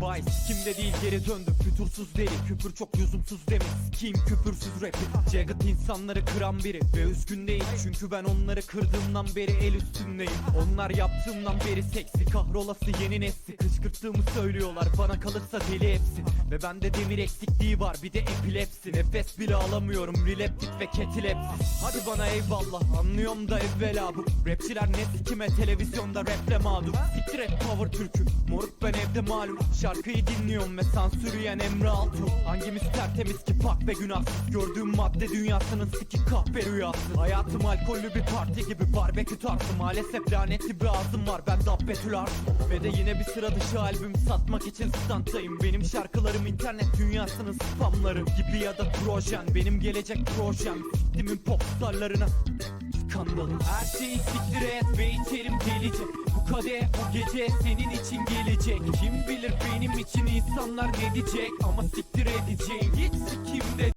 Vay kimde değil geri döndü fütursuz deli Küfür çok lüzumsuz demek Kim küfürsüz rapi Jagged insanları kıran biri? Ve üzgün değil çünkü ben onları kırdığımdan beri el üstündeyim. Onlar yaptığımdan beri seksi Kahrolası yeni nesli Kışkırttığımı söylüyorlar bana kalırsa deli hepsi. Ve bende demir eksikliği var bir de epilepsi. Nefes bile alamıyorum rileptik ve ketilepsi Hadi bana eyvallah anlıyorum da evvela bu. Rapçiler ne sikime televizyonda raple mağdur. Siktir et power türkü Moruk ben evde malum. Şarkıyı dinliyorum ve sansür yiyen Emre Altuğ. Hangimiz tertemiz ki pak ve günahsız? Gördüğüm madde dünyasının sikik kahpe rüyası. Hayatım alkollü bir parti gibi barbekü tarzı. Maalesef lanetli bir ağzım var ben dabbetül Ve de yine bir sıra dışı albüm satmak için standtayım. Benim şarkılarım internet dünyasının spamları gibi ya da projen. Benim gelecek projem Siktimin pop starlarına. Skandalım Her şeyi siktir et ve içerim delice Bu kadeh bu gece senin için gelecek. Kim bilir benim için insanlar ne diyecek? Ama siktir edeceğim hiç sikimde